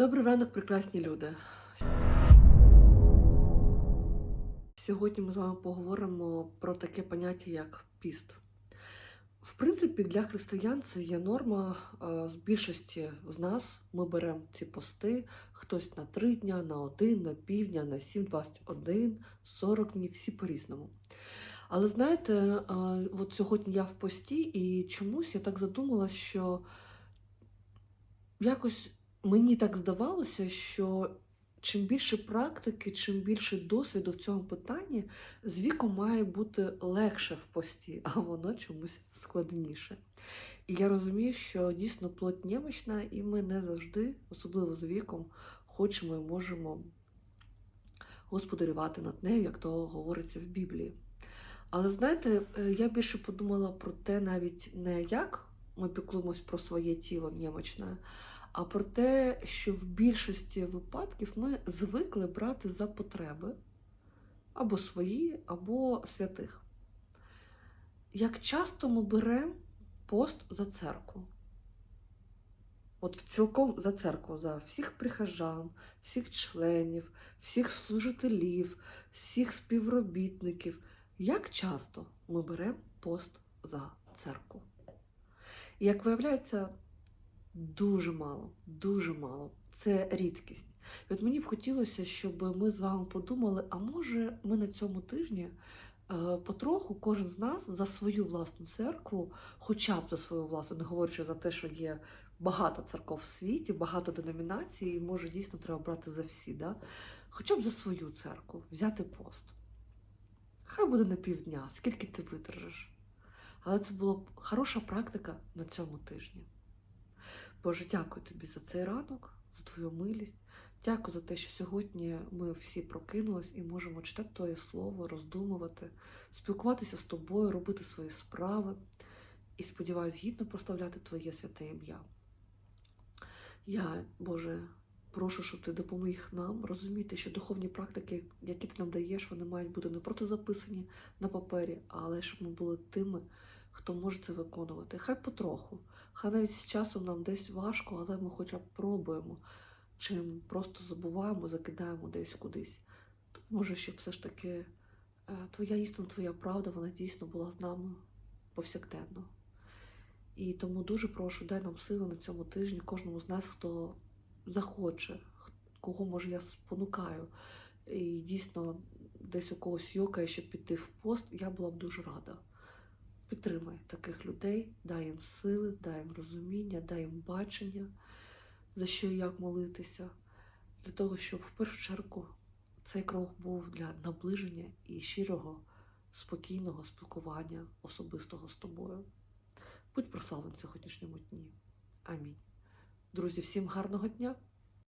Добрий ранок, прекрасні люди. Сьогодні ми з вами поговоримо про таке поняття, як піст. В принципі, для християн це є норма. е, З більшості з нас ми беремо ці пости, хтось на 3 дня, на 1, на півдня, на 7, 21, 40 днів, всі по-різному. Але знаєте, е, от сьогодні я в пості, і чомусь я так задумалась, що якось мені так здавалося, що чим більше практики, чим більше досвіду в цьому питанні, з віком має бути легше в пості, а воно чомусь складніше. І я розумію, що дійсно плоть немощна, і ми не завжди, особливо з віком, хочемо і можемо господарювати над нею, як то говориться в Біблії. Але знаєте, е, я більше подумала про те, навіть не як ми піклуємось про своє тіло немочне, а про те, що в більшості випадків ми звикли брати за потреби або свої, або святих. Як часто ми беремо пост за церкву? От в цілком за церкву, за всіх прихожан, всіх членів, всіх служителів, всіх співробітників. Як часто ми беремо пост за церкву? І як виявляється, дуже мало, дуже мало. Це рідкість. І от мені б хотілося, щоб ми з вами подумали, а може ми на цьому тижні е, потроху кожен з нас за свою власну церкву, хоча б за свою власну, не говорячи за те, що є багато церков в світі, багато деномінацій, і може дійсно треба брати за всі, да? хоча б за свою церкву, взяти пост. Хай буде на півдня, скільки ти видержиш. Але це була б хороша практика на цьому тижні. Боже, дякую тобі за цей ранок, за твою милість. Дякую за те, що сьогодні ми всі прокинулись і можемо читати Твоє слово, роздумувати, спілкуватися з тобою, робити свої справи і, сподіваюся, гідно прославляти Твоє святе ім'я. Я, Боже, прошу, щоб ти допоміг нам розуміти, що духовні практики, які ти нам даєш, вони мають бути не просто записані на папері, але щоб ми були тими, хто може це виконувати. Хай потроху, хай навіть з часом нам десь важко, але ми хоча б пробуємо, чим просто забуваємо, закидаємо десь кудись. Може, щоб все ж таки е, твоя істина, твоя правда, вона дійсно була з нами повсякденно. І тому дуже прошу, дай нам сили на цьому тижні, кожному з нас, хто захоче, кого може я спонукаю. І дійсно десь у когось йокає, щоб піти в пост, я була б дуже рада. Підтримай таких людей, дай їм сили, дай їм розуміння, дай їм бачення, за що і як молитися, для того, щоб в першу чергу цей крок був для наближення і щирого, спокійного спілкування особистого з тобою. Будь прославлен сьогоднішньому дні. Амінь. Друзі, всім гарного дня!